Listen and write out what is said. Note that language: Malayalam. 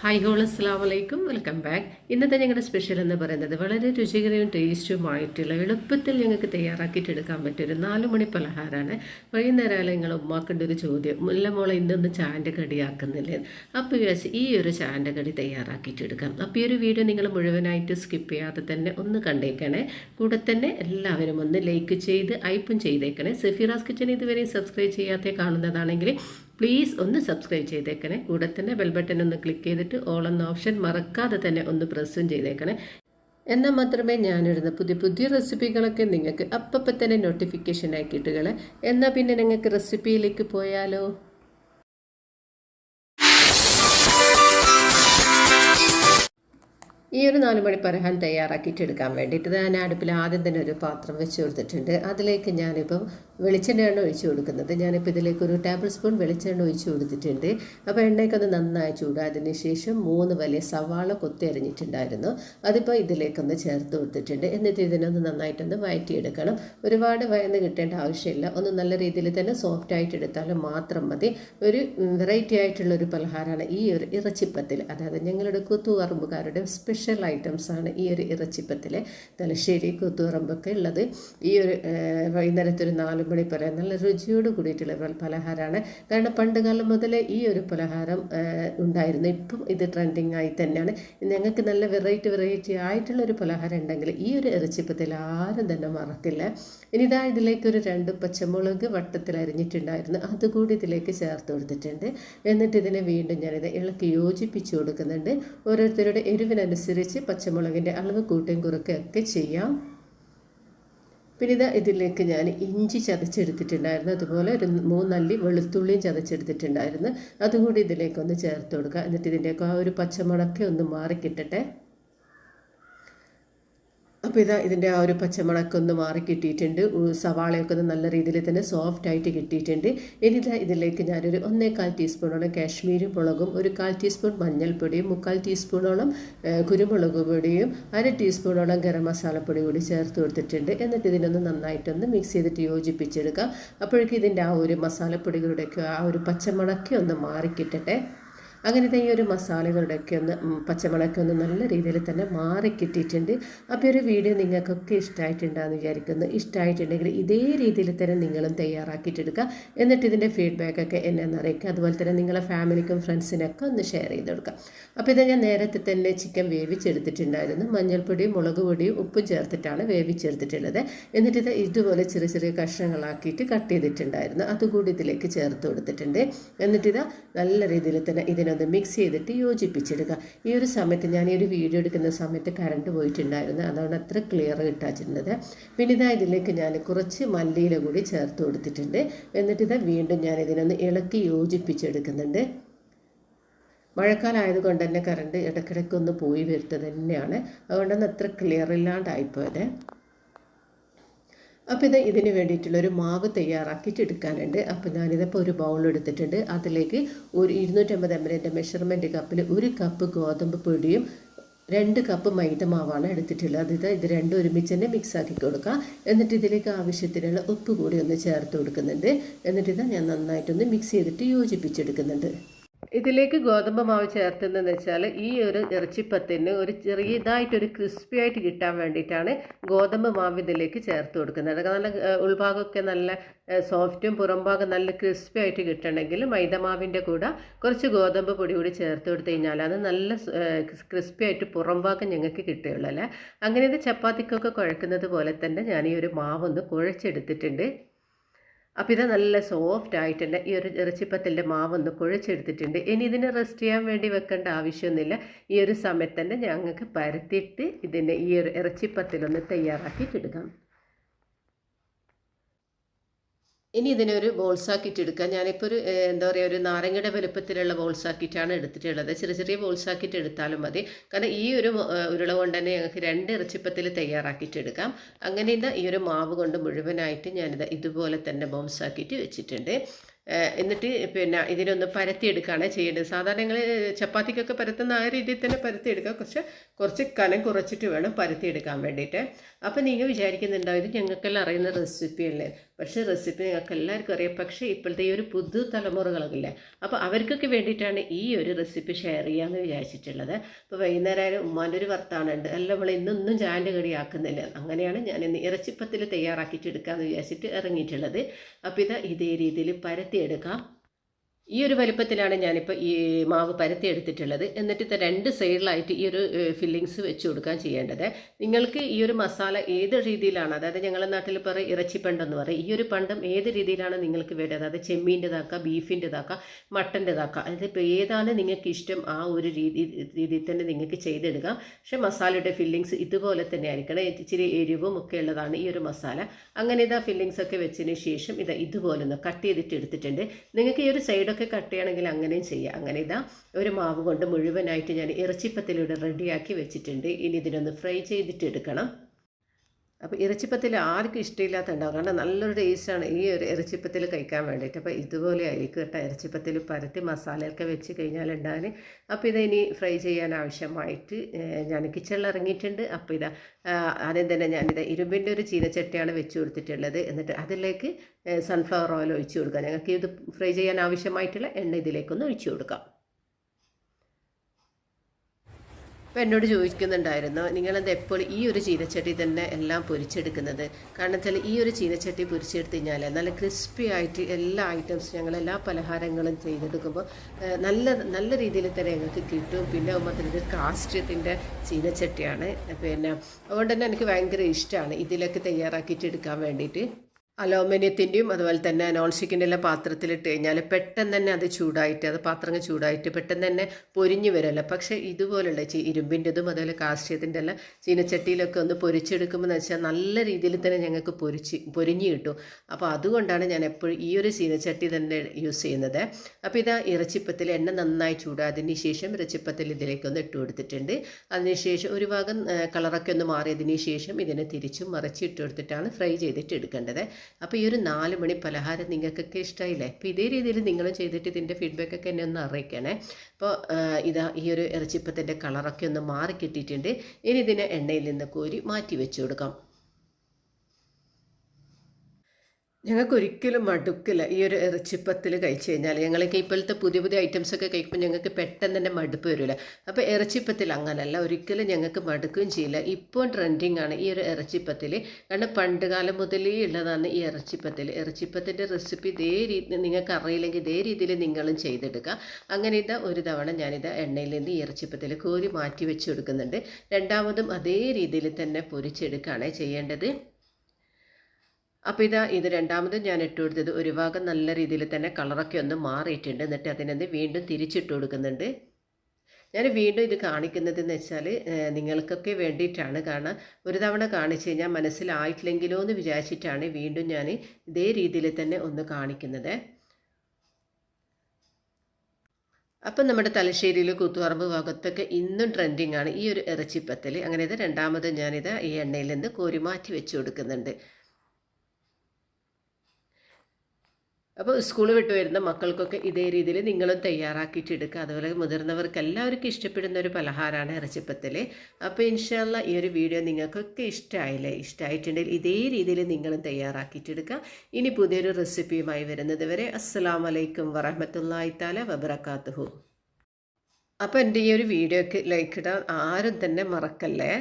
ഹായ് ഹോൾ അസ്സാം വലൈക്കും വെൽക്കം ബാക്ക് ഇന്നത്തെ ഞങ്ങളുടെ സ്പെഷ്യൽ എന്ന് പറയുന്നത് വളരെ രുചികരവും ടേസ്റ്റുമായിട്ടുള്ള എളുപ്പത്തിൽ ഞങ്ങൾക്ക് തയ്യാറാക്കിയിട്ട് എടുക്കാൻ പറ്റിയ നാല് മണി പലഹാരമാണ്. വൈകുന്നേരം നിങ്ങൾ ഉമ്മാക്കേണ്ട ഒരു ചോദ്യം. മുല്ല മോളെ ഇന്നൊന്ന് ചായന്റെ കടിയാക്കുന്നില്ലേ? അപ്പോൾ വിചാരിച്ച് ഈ ഒരു ചായന്റെ കടി തയ്യാറാക്കിയിട്ട് എടുക്കാം അപ്പോൾ ഈ ഒരു വീഡിയോ നിങ്ങൾ മുഴുവനായിട്ട് സ്കിപ്പ് ചെയ്യാതെ തന്നെ ഒന്ന് കണ്ടേക്കണേ. കൂടെ തന്നെ എല്ലാവരും ഒന്ന് ലൈക്ക് ചെയ്ത് ഐപ്പും ചെയ്തേക്കണേ. സെഫിറാസ് കിച്ചൻ ഇതുവരെയും സബ്സ്ക്രൈബ് ചെയ്യാത്ത കാണുന്നതാണെങ്കിൽ പ്ലീസ് ഒന്ന് സബ്സ്ക്രൈബ് ചെയ്തേക്കണേ. കൂടെ തന്നെ ബെൽ ബട്ടൺ ഒന്ന് ക്ലിക്ക് ചെയ്തിട്ട് ഓൾ എന്ന ഓപ്ഷൻ മറക്കാതെ തന്നെ ഒന്ന് പ്രസ്സും ചെയ്തേക്കണേ. എന്നാൽ മാത്രമേ ഞാനിടുന്ന പുതിയ പുതിയ റെസിപ്പികളൊക്കെ നിങ്ങൾക്ക് അപ്പം തന്നെ നോട്ടിഫിക്കേഷനായി കിട്ടുകളെ എന്നാൽ പിന്നെ നിങ്ങൾക്ക് റെസിപ്പിയിലേക്ക് പോയാലോ? ഈ ഒരു നാല് മണി തയ്യാറാക്കിയിട്ട് എടുക്കാൻ വേണ്ടിയിട്ട് ഞാൻ അടുപ്പിൽ ആദ്യം തന്നെ ഒരു പാത്രം വെച്ച് കൊടുത്തിട്ടുണ്ട്. അതിലേക്ക് ഞാനിപ്പം വെളിച്ചെണ്ണയാണ് ഒഴിച്ചു കൊടുക്കുന്നത്. ഞാനിപ്പോൾ ഇതിലേക്ക് ഒരു ടേബിൾ സ്പൂൺ വെളിച്ചെണ്ണ ഒഴിച്ചു കൊടുത്തിട്ടുണ്ട്. അപ്പോൾ എണ്ണയ്ക്കൊന്ന് നന്നായി ചൂടാതിന് ശേഷം മൂന്ന് വലിയ സവാള കൊത്തി അരിഞ്ഞിട്ടുണ്ടായിരുന്നു. അതിപ്പോൾ ഇതിലേക്കൊന്ന് ചേർത്ത് കൊടുത്തിട്ടുണ്ട്. എന്നിട്ട് ഇതിനൊന്ന് നന്നായിട്ടൊന്ന് വഴറ്റിയെടുക്കണം ഒരുപാട് വയന്ന് കിട്ടേണ്ട ആവശ്യമില്ല. ഒന്ന് നല്ല രീതിയിൽ തന്നെ സോഫ്റ്റ് ആയിട്ട് എടുത്താലും മാത്രം മതി. ഒരു വെറൈറ്റി ആയിട്ടുള്ള ഒരു പലഹാരമാണ് ഈ ഒരു ഇറച്ചിപ്പത്തിൽ അതായത് ഞങ്ങളുടെ കുത്തുവറമ്പുകാരുടെ സ്പെഷ്യൽ ഐറ്റംസാണ് ഈ ഒരു ഇറച്ചിപ്പത്തിൽ തലശ്ശേരി കുത്തുവറമ്പൊക്കെ ഉള്ളത്. ഈ ഒരു വൈകുന്നേരത്തെ ഒരു നാല് പറയാം. നല്ല രുചിയോട് കൂടിയിട്ടുള്ള പലഹാരമാണ്. കാരണം പണ്ട് കാലം മുതലേ ഈ ഒരു പലഹാരം ഉണ്ടായിരുന്നു. ഇപ്പം ഇത് ട്രെൻഡിങ് ആയി തന്നെയാണ്. ഞങ്ങൾക്ക് നല്ല വെറൈറ്റി വെറൈറ്റി ആയിട്ടുള്ള ഒരു പലഹാരം ഉണ്ടെങ്കിൽ ഈ ഒരു ഇറച്ചിപ്പത്തിൽ ആരും തന്നെ മറക്കില്ല. ഇനി ഇതാ ഇതിലേക്ക് ഒരു രണ്ട് പച്ചമുളക് വട്ടത്തിൽ അരിഞ്ഞിട്ടുണ്ടായിരുന്നു. അതുകൂടി ഇതിലേക്ക് ചേർത്ത് കൊടുത്തിട്ടുണ്ട്. എന്നിട്ട് ഇതിനെ വീണ്ടും ഞാനിത് ഇളക്കി യോജിപ്പിച്ച് കൊടുക്കുന്നുണ്ട്. ഓരോരുത്തരുടെ എരിവിനനുസരിച്ച് പച്ചമുളകിന്റെ അളവ് കൂട്ടും കുറുക്കുകയൊക്കെ ചെയ്യാം. പിന്നെ ഇത് ഇതിലേക്ക് ഞാൻ ഇഞ്ചി ചതച്ചെടുത്തിട്ടുണ്ടായിരുന്നു. അതുപോലെ ഒരു മൂന്നല്ലി വെളുത്തുള്ളിയും ചതച്ചെടുത്തിട്ടുണ്ടായിരുന്നു. അതുകൂടി ഇതിലേക്കൊന്ന് ചേർത്ത് കൊടുക്കുക. എന്നിട്ട് ഇതിന്റെയൊക്കെ ആ ഒരു പച്ചമുളക്കെ ഒന്ന് മാറിക്കിട്ടട്ടെ. അപ്പോൾ ഇതാ ഇതിന്റെ ആ ഒരു പച്ചമുളകൊക്കെ ഒന്ന് മാറി കിട്ടിയിട്ടുണ്ട്. സവാളയൊക്കെ ഒന്ന് നല്ല രീതിയിൽ തന്നെ സോഫ്റ്റ് ആയിട്ട് കിട്ടിയിട്ടുണ്ട്. ഇനി ഇതാ ഇതിലേക്ക് ഞാനൊരു ഒന്നേകാൽ ടീസ്പൂണോളം കാശ്മീരി മുളകും ഒരു കാൽ ടീസ്പൂൺ മഞ്ഞൾപ്പൊടിയും മുക്കാൽ ടീസ്പൂണോളം കുരുമുളക് പൊടിയും അര ടീസ്പൂണോളം ഗരം മസാലപ്പൊടി കൂടി ചേർത്ത് കൊടുത്തിട്ടുണ്ട്. എന്നിട്ട് ഇതിനൊന്ന് നന്നായിട്ടൊന്ന് മിക്സ് ചെയ്തിട്ട് യോജിപ്പിച്ചെടുക്കുക അപ്പോഴേക്കും ഇതിന്റെ ആ ഒരു മസാലപ്പൊടികളുടെയൊക്കെ ആ ഒരു പച്ചമുളക്കൊന്ന് മാറിക്കിട്ടട്ടെ അങ്ങനത്തെ ഈ ഒരു മസാലകളുടെയൊക്കെ ഒന്ന് പച്ചമുളകൊക്കെ ഒന്ന് നല്ല രീതിയിൽ തന്നെ മാറി കിട്ടിയിട്ടുണ്ട്. അപ്പോൾ ഒരു വീഡിയോ നിങ്ങൾക്കൊക്കെ ഇഷ്ടമായിട്ടുണ്ടാകുമെന്ന് വിചാരിക്കുന്നു. ഇഷ്ടമായിട്ടുണ്ടെങ്കിൽ ഇതേ രീതിയിൽ തന്നെ നിങ്ങളും തയ്യാറാക്കിയിട്ടെടുക്കുക. എന്നിട്ട് ഇതിന്റെ ഫീഡ്ബാക്കൊക്കെ എന്നെ അറിയിക്കുക. അതുപോലെ തന്നെ നിങ്ങളെ ഫാമിലിക്കും ഫ്രണ്ട്സിനൊക്കെ ഒന്ന് ഷെയർ ചെയ്ത് കൊടുക്കുക. അപ്പോൾ ഇത് ഞാൻ നേരത്തെ തന്നെ ചിക്കൻ വേവിച്ചെടുത്തിട്ടുണ്ടായിരുന്നു. മഞ്ഞൾപ്പൊടിയും മുളക് പൊടിയും ഉപ്പും ചേർത്തിട്ടാണ് വേവിച്ചെടുത്തിട്ടുള്ളത്. എന്നിട്ട് ഇത് ഇതുപോലെ ചെറിയ ചെറിയ കഷ്ണങ്ങളാക്കിയിട്ട് കട്ട് ചെയ്തിട്ടുണ്ടായിരുന്നു. അതുകൂടി ഇതിലേക്ക് ചേർത്ത് കൊടുത്തിട്ടുണ്ട്. എന്നിട്ടിത് നല്ല രീതിയിൽ തന്നെ ഇതിനെ ഒന്ന് മിക്സ് ചെയ്തിട്ട് യോജിപ്പിച്ചെടുക്കുക. ഈ ഒരു സമയത്ത് ഞാൻ ഈ ഒരു വീഡിയോ എടുക്കുന്ന സമയത്ത് കറണ്ട് പോയിട്ടുണ്ടായിരുന്നു. അതുകൊണ്ട് അത്ര ക്ലിയർ കിട്ടാച്ചിരുന്നത് പിന്നെ ഇതാ ഇതിലേക്ക് ഞാൻ കുറച്ച് മല്ലിയില കൂടി ചേർത്ത് കൊടുത്തിട്ടുണ്ട്. എന്നിട്ട് ഇതാ വീണ്ടും ഞാൻ ഇതിനൊന്ന് ഇളക്കി യോജിപ്പിച്ചെടുക്കുന്നുണ്ട്. മഴക്കാലമായതുകൊണ്ട് തന്നെ കറണ്ട് ഇടയ്ക്കിടയ്ക്കൊന്ന് പോയി വരുന്നത് തന്നെയാണ്. അതുകൊണ്ടൊന്ന് അത്ര ക്ലിയർ ഇല്ലാണ്ടായിപ്പോയത്. അപ്പോൾ ഇത് ഇതിന് വേണ്ടിയിട്ടുള്ളൊരു മാവ് തയ്യാറാക്കിയിട്ട് എടുക്കാനുണ്ട് അപ്പോൾ ഞാനിതിപ്പോൾ ഒരു ബൗൾ എടുത്തിട്ടുണ്ട്. അതിലേക്ക് ഒരു ഇരുന്നൂറ്റമ്പത് എം എല്ലിന്റെ മെഷർമെന്റ് കപ്പിൽ ഒരു കപ്പ് ഗോതമ്പ് പൊടിയും രണ്ട് കപ്പ് മൈദ മാവാണ് എടുത്തിട്ടുള്ളത്. ഇത് ഇത് രണ്ടും ഒരുമിച്ച് തന്നെ മിക്സ് ആക്കി കൊടുക്കുക എന്നിട്ട് ഇതിലേക്ക് ആവശ്യത്തിനുള്ള ഉപ്പ് കൂടി ഒന്ന് ചേർത്ത് കൊടുക്കുന്നുണ്ട്. എന്നിട്ട് ഇത് ഞാൻ നന്നായിട്ടൊന്ന് മിക്സ് ചെയ്തിട്ട് യോജിപ്പിച്ചെടുക്കുന്നുണ്ട്. ഇതിലേക്ക് ഗോതമ്പ് മാവ് ചേർത്തതെന്ന് വെച്ചാൽ ഈ ഒരു ഇറച്ചിപ്പത്തിന് ഒരു ചെറിയതായിട്ടൊരു ക്രിസ്പി ആയിട്ട് കിട്ടാൻ വേണ്ടിയിട്ടാണ് ഗോതമ്പ് മാവ് ഇതിലേക്ക് ചേർത്ത് കൊടുക്കുന്നത്. അതൊക്കെ നല്ല ഉൾഭാഗമൊക്കെ നല്ല സോഫ്റ്റും പുറംഭാഗം നല്ല ക്രിസ്പി ആയിട്ട് കിട്ടണമെങ്കിൽ മൈദമാവിന്റെ കൂടെ കുറച്ച് ഗോതമ്പ് പൊടി കൂടി ചേർത്ത് കൊടുത്തു കഴിഞ്ഞാൽ അത് നല്ല ക്രിസ്പി ആയിട്ട് പുറംഭാഗം ഞങ്ങൾക്ക് കിട്ടുകയുള്ളൂ അല്ലേ? അങ്ങനെ ഇത് ചപ്പാത്തിക്കൊക്കെ കുഴക്കുന്നത് പോലെ തന്നെ ഞാൻ ഈ ഒരു മാവൊന്ന് കുഴച്ചെടുത്തിട്ടുണ്ട്. അപ്പോൾ ഇത് നല്ല സോഫ്റ്റ് ആയിട്ടുണ്ട്. ഈ ഒരു ഇറച്ചിപ്പത്തിന്റെ മാവൊന്ന് കുഴച്ചെടുത്തിട്ടുണ്ട്. ഇനി ഇതിനെ റെസ്റ്റ് ചെയ്യാൻ വേണ്ടി വെക്കേണ്ട ആവശ്യമൊന്നുമില്ല. ഈ ഒരു സമയത്ത് തന്നെ ഞങ്ങൾക്ക് പരത്തിയിട്ട് ഇതിനെ ഈ ഒരു ഇറച്ചിപ്പത്തിലൊന്ന് തയ്യാറാക്കിയിട്ടെടുക്കാം ഇനി ഇതിനൊരു ബോൾസാക്കിയിട്ട് എടുക്കാം. ഞാനിപ്പോൾ ഒരു എന്താ പറയുക ഒരു നാരങ്ങയുടെ വലുപ്പത്തിലുള്ള ബോൾസാക്കിയിട്ടാണ് എടുത്തിട്ടുള്ളത്. ചെറിയ ചെറിയ ബോൾസാക്കിയിട്ട് എടുത്താലും മതി. കാരണം ഈ ഒരു ഉരുള കൊണ്ട് തന്നെ ഞങ്ങൾക്ക് രണ്ട് ഇറച്ചിപ്പത്തിൽ തയ്യാറാക്കിയിട്ട് എടുക്കാം. അങ്ങനെ ഇന്ന് ഈ ഒരു മാവ് കൊണ്ട് മുഴുവനായിട്ട് ഞാനിത് ഇതുപോലെ തന്നെ ബോൾസാക്കിയിട്ട് വെച്ചിട്ടുണ്ട്. എന്നിട്ട് പിന്നെ ഇതിനൊന്ന് പരത്തിയെടുക്കുകയാണ് ചെയ്യേണ്ടത്. സാധാരണ ഞങ്ങൾ ചപ്പാത്തിക്കൊക്കെ പരത്തുന്ന ആ രീതിയിൽ തന്നെ പരത്തിയെടുക്കുക കുറച്ച് കുറച്ച് കനം കുറച്ചിട്ട് വേണം പരത്തിയെടുക്കാൻ വേണ്ടിയിട്ട്. അപ്പോൾ നിങ്ങൾ വിചാരിക്കുന്നുണ്ടാവും ഇത് ഞങ്ങൾക്കെല്ലാം അറിയുന്ന റെസിപ്പി അല്ലേ? പക്ഷേ റെസിപ്പി നിങ്ങൾക്ക് എല്ലാവർക്കും അറിയാം. പക്ഷേ ഇപ്പോഴത്തെ ഈ ഒരു പുതു തലമുറകളൊക്കെ അപ്പോൾ അവർക്കൊക്കെ വേണ്ടിയിട്ടാണ് ഈ ഒരു റെസിപ്പി ഷെയർ ചെയ്യാമെന്ന് വിചാരിച്ചിട്ടുള്ളത്. അപ്പോൾ വൈകുന്നേരം ആയാലും ഉമ്മാന്റെ ഒരു വർത്താനുണ്ട് അല്ല നമ്മൾ ഇന്നൊന്നും ചാന്റെ കടിയാക്കുന്നില്ല അങ്ങനെയാണ് ഞാൻ ഇന്ന് ഇറച്ചിപ്പത്തിൽ തയ്യാറാക്കിയിട്ട് എടുക്കാമെന്ന് വിചാരിച്ചിട്ട് ഇറങ്ങിയിട്ടുള്ളത്. അപ്പോൾ ഇത് ഇതേ രീതിയിൽ പരത്തിയെടുക്കാം. ഈ ഒരു വലുപ്പത്തിലാണ് ഞാനിപ്പോൾ ഈ മാവ് പരത്തി എടുത്തിട്ടുള്ളത്. എന്നിട്ട് ഇത് രണ്ട് സൈഡിലായിട്ട് ഈ ഒരു ഫില്ലിങ്സ് വെച്ച് കൊടുക്കാൻ ചെയ്യേണ്ടത്. നിങ്ങൾക്ക് ഈ ഒരു മസാല ഏത് രീതിയിലാണ് അതായത് ഞങ്ങളുടെ നാട്ടിൽ പറയും ഇറച്ചിപ്പണ്ടെന്ന് പറയും ഈ ഒരു പണ്ടം ഏത് രീതിയിലാണ് നിങ്ങൾക്ക് വേണ്ടത്? അതായത് ചെമ്മീന്റെതാക്കാം ബീഫിന്റെതാക്കാം മട്ടന്റെതാക്കാം അതിപ്പോൾ ഏതാണ് നിങ്ങൾക്ക് ഇഷ്ടം ആ ഒരു രീതി രീതിയിൽ തന്നെ നിങ്ങൾക്ക് ചെയ്തെടുക്കാം പക്ഷേ മസാലയുടെ ഫില്ലിങ്സ് ഇതുപോലെ തന്നെ ആയിരിക്കണം ഇച്ചിരി എരിവും ഒക്കെ ഉള്ളതാണ് ഈ ഒരു മസാല. അങ്ങനെ ഇതാ ഫില്ലിങ്സ് ഒക്കെ വെച്ചതിന് ശേഷം ഇതാ ഇതുപോലെ ഒന്ന് കട്ട് ചെയ്തിട്ട് എടുത്തിട്ടുണ്ട്. നിങ്ങൾക്ക് ഈ ഒരു സൈഡൊക്കെ കട്ട് ചെയ്യണമെങ്കിൽ അങ്ങനെയും ചെയ്യാം. അങ്ങനെ ഇതാ ഒരു മാവ് കൊണ്ട് മുഴുവനായിട്ട് ഞാൻ ഇറച്ചിപ്പത്തിലൂടെ റെഡിയാക്കി വെച്ചിട്ടുണ്ട്. ഇനി ഇതിനൊന്ന് ഫ്രൈ ചെയ്തിട്ട് എടുക്കണം. അപ്പോൾ ഇറച്ചിപ്പത്തിൽ ആർക്കും ഇഷ്ടമില്ലാത്ത ഉണ്ടാവും കാരണം നല്ലൊരു ടേസ്റ്റാണ് ഈ ഒരു ഇറച്ചിപ്പത്തിൽ കഴിക്കാൻ വേണ്ടിയിട്ട്. അപ്പോൾ ഇതുപോലെ ആയിരിക്കും കേട്ടോ ഇറച്ചിപ്പത്തിൽ പരത്തി മസാലയൊക്കെ വെച്ച് കഴിഞ്ഞാൽ ഉണ്ടാകാൻ അപ്പോൾ ഇതിനി ഫ്രൈ ചെയ്യാൻ ആവശ്യമായിട്ട് ഞാൻ കിച്ചണിൽ ഇറങ്ങിയിട്ടുണ്ട്. അപ്പോൾ ഇതാ ആദ്യം തന്നെ ഞാനിത് ഇരുമ്പിന്റെ ഒരു ചീനച്ചട്ടിയാണ് വെച്ച് കൊടുത്തിട്ടുള്ളത്. എന്നിട്ട് അതിലേക്ക് സൺഫ്ലവർ ഓയിൽ ഒഴിച്ചു കൊടുക്കാം. ഞങ്ങൾക്ക് ഇത് ഫ്രൈ ചെയ്യാൻ ആവശ്യമായിട്ടുള്ള എണ്ണ ഇതിലേക്കൊന്ന് ഒഴിച്ചു കൊടുക്കാം. അപ്പോൾ എന്നോട് ചോദിക്കുന്നുണ്ടായിരുന്നു നിങ്ങളത് എപ്പോൾ ഈ ഒരു ചീനച്ചട്ടി തന്നെ എല്ലാം പൊരിച്ചെടുക്കുന്നത്? കാരണം വെച്ചാൽ ഈ ഒരു ചീനച്ചട്ടി പൊരിച്ചെടുത്ത് കഴിഞ്ഞാൽ നല്ല ക്രിസ്പി ആയിട്ട് എല്ലാ ഐറ്റംസും ഞങ്ങൾ എല്ലാ പലഹാരങ്ങളും ചെയ്തെടുക്കുമ്പോൾ നല്ല നല്ല രീതിയിൽ തന്നെ ഞങ്ങൾക്ക് കിട്ടും. പിന്നെ ഇത് കാസ്ട്യത്തിന്റെ ചീനച്ചട്ടിയാണ്. പിന്നെ അതുകൊണ്ട് തന്നെ എനിക്ക് ഭയങ്കര ഇഷ്ടമാണ് ഇതിലൊക്കെ തയ്യാറാക്കിയിട്ട് എടുക്കാൻ വേണ്ടിയിട്ട്. അലോമിനിയത്തിന്റെയും അതുപോലെ തന്നെ നോൺ സ്റ്റിക്കിന്റെ എല്ലാം പാത്രത്തിലിട്ട് കഴിഞ്ഞാൽ പെട്ടെന്ന് തന്നെ അത് ചൂടായിട്ട് അത് പാത്രം ചൂടായിട്ട് പെട്ടെന്ന് തന്നെ പൊരിഞ്ഞു വരല്ല. പക്ഷേ ഇതുപോലുള്ള ഇരുമ്പിന്റെതും അതുപോലെ കാസ്റ്റിയത്തിന്റെ എല്ലാം ചീനച്ചട്ടിയിലൊക്കെ ഒന്ന് പൊരിച്ചെടുക്കുമ്പോൾ എന്ന് വെച്ചാൽ നല്ല രീതിയിൽ തന്നെ ഞങ്ങൾക്ക് പൊരിച്ച് പൊരിഞ്ഞു കിട്ടും. അപ്പോൾ അതുകൊണ്ടാണ് ഞാൻ എപ്പോഴും ഈ ഒരു ചീനച്ചട്ടി തന്നെ യൂസ് ചെയ്യുന്നത്. അപ്പോൾ ഇതാ ഇറച്ചിപ്പത്തിൽ എണ്ണ നന്നായി ചൂടാതിന് ശേഷം ഇറച്ചിപ്പത്തിൽ ഇതിലേക്കൊന്ന് ഇട്ട് കൊടുത്തിട്ടുണ്ട്. അതിനുശേഷം ഒരു ഭാഗം കളറൊക്കെ ഒന്ന് മാറിയതിന് ശേഷം ഇതിനെ തിരിച്ചും മറിച്ച് കൊടുത്തിട്ടാണ് ഫ്രൈ ചെയ്തിട്ട് എടുക്കേണ്ടത്. അപ്പോൾ ഈ ഒരു നാല് മണി പലഹാരം നിങ്ങൾക്കൊക്കെ ഇഷ്ടമായില്ലേ അപ്പോൾ ഇതേ രീതിയിൽ നിങ്ങളും ചെയ്തിട്ട് ഇതിന്റെ ഫീഡ്ബാക്കൊക്കെ എന്നെ ഒന്ന് അറിയിക്കണേ. അപ്പോൾ ഇതാ ഈ ഒരു ഇറച്ചിപ്പത്തിന്റെ കളറൊക്കെ ഒന്ന് മാറി കിട്ടിയിട്ടുണ്ട്. ഇനി ഇതിനെ എണ്ണയിൽ നിന്ന് കോരി മാറ്റി വെച്ച് കൊടുക്കാം. ഞങ്ങൾക്ക് ഒരിക്കലും മടുക്കില്ല. ഈ ഒരു ഇറച്ചിപ്പത്തിൽ കഴിച്ച് കഴിഞ്ഞാൽ ഞങ്ങൾക്ക് ഇപ്പോഴത്തെ പുതിയ പുതിയ ഐറ്റംസ് ഒക്കെ കഴിക്കുമ്പോൾ ഞങ്ങൾക്ക് പെട്ടെന്ന് തന്നെ മടുപ്പ് വരില്ല. അപ്പോൾ ഇറച്ചിപ്പത്തിൽ അങ്ങനല്ല. ഒരിക്കലും ഞങ്ങൾക്ക് മടുക്കുകയും ചെയ്യില്ല. ഇപ്പോൾ ട്രെൻഡിങ് ആണ് ഈ ഒരു ഇറച്ചിപ്പത്തിൽ കാരണം പണ്ട് കാലം മുതലേ ഉള്ളതാണ് ഈ ഇറച്ചിപ്പത്തിൽ ഇറച്ചിപ്പത്തിന്റെ റെസിപ്പി ഇതേ രീതി നിങ്ങൾക്ക് അറിയില്ലെങ്കിൽ ഇതേ രീതിയിൽ നിങ്ങളും ചെയ്തെടുക്കുക. അങ്ങനെ ഇതാ ഒരു തവണ ഞാനിത് എണ്ണയിൽ നിന്ന് ഈ ഇറച്ചിപ്പത്തിൽ കോരി മാറ്റി വെച്ച് കൊടുക്കുന്നുണ്ട്. രണ്ടാമതും അതേ രീതിയിൽ തന്നെ പൊരിച്ചെടുക്കുകയാണ് ചെയ്യേണ്ടത്. അപ്പോൾ ഇതാ ഇത് രണ്ടാമത് ഞാൻ ഇട്ട് കൊടുത്തത്. ഒരു ഭാഗം നല്ല രീതിയിൽ തന്നെ കളറൊക്കെ ഒന്ന് മാറിയിട്ടുണ്ട്. എന്നിട്ട് അതിനത് വീണ്ടും തിരിച്ചിട്ട് കൊടുക്കുന്നുണ്ട്. ഞാൻ വീണ്ടും ഇത് കാണിക്കുന്നതെന്ന് വെച്ചാൽ നിങ്ങൾക്കൊക്കെ വേണ്ടിയിട്ടാണ്. കാരണം ഒരു തവണ കാണിച്ച് കഴിഞ്ഞാൽ മനസ്സിലായിട്ടില്ലെങ്കിലോ എന്ന് വിചാരിച്ചിട്ടാണ് വീണ്ടും ഞാൻ ഇതേ രീതിയിൽ തന്നെ ഒന്ന് കാണിക്കുന്നത്. അപ്പം നമ്മുടെ തലശ്ശേരിയിൽ കൂത്തുപറമ്പ് ഭാഗത്തൊക്കെ ഇന്നും ട്രെൻഡിങ്ങാണ് ഈ ഒരു ഇറച്ചിപ്പത്തൽ. അങ്ങനെ ഇത് രണ്ടാമത് ഞാനിത് ഈ എണ്ണയിൽ നിന്ന് കോരി മാറ്റി വെച്ച് കൊടുക്കുന്നുണ്ട്. അപ്പോൾ സ്കൂൾ വിട്ട് വരുന്ന മക്കൾക്കൊക്കെ ഇതേ രീതിയിൽ നിങ്ങളും തയ്യാറാക്കിയിട്ട് എടുക്കുക അതുപോലെ മുതിർന്നവർക്ക് എല്ലാവർക്കും ഇഷ്ടപ്പെടുന്ന ഒരു പലഹാരമാണ് ഇറച്ചിപ്പത്തൽ അപ്പോൾ ഇൻഷാല്ല ഈ ഒരു വീഡിയോ നിങ്ങൾക്കൊക്കെ ഇഷ്ടമായില്ലേ ഇഷ്ടമായിട്ടുണ്ടെങ്കിൽ ഇതേ രീതിയിൽ നിങ്ങളും തയ്യാറാക്കിയിട്ട് എടുക്കുക ഇനി പുതിയൊരു റെസിപ്പിയുമായി വരുന്നത് വരെ അസ്സാം വലൈക്കും വറഹമത്തല്ലായി താല വബറക്കാത്തുഹു അപ്പോൾ എന്റെ ഈ ഒരു വീഡിയോക്ക് ലൈക്ക് ഇടാൻ ആരും തന്നെ മറക്കല്ലേ?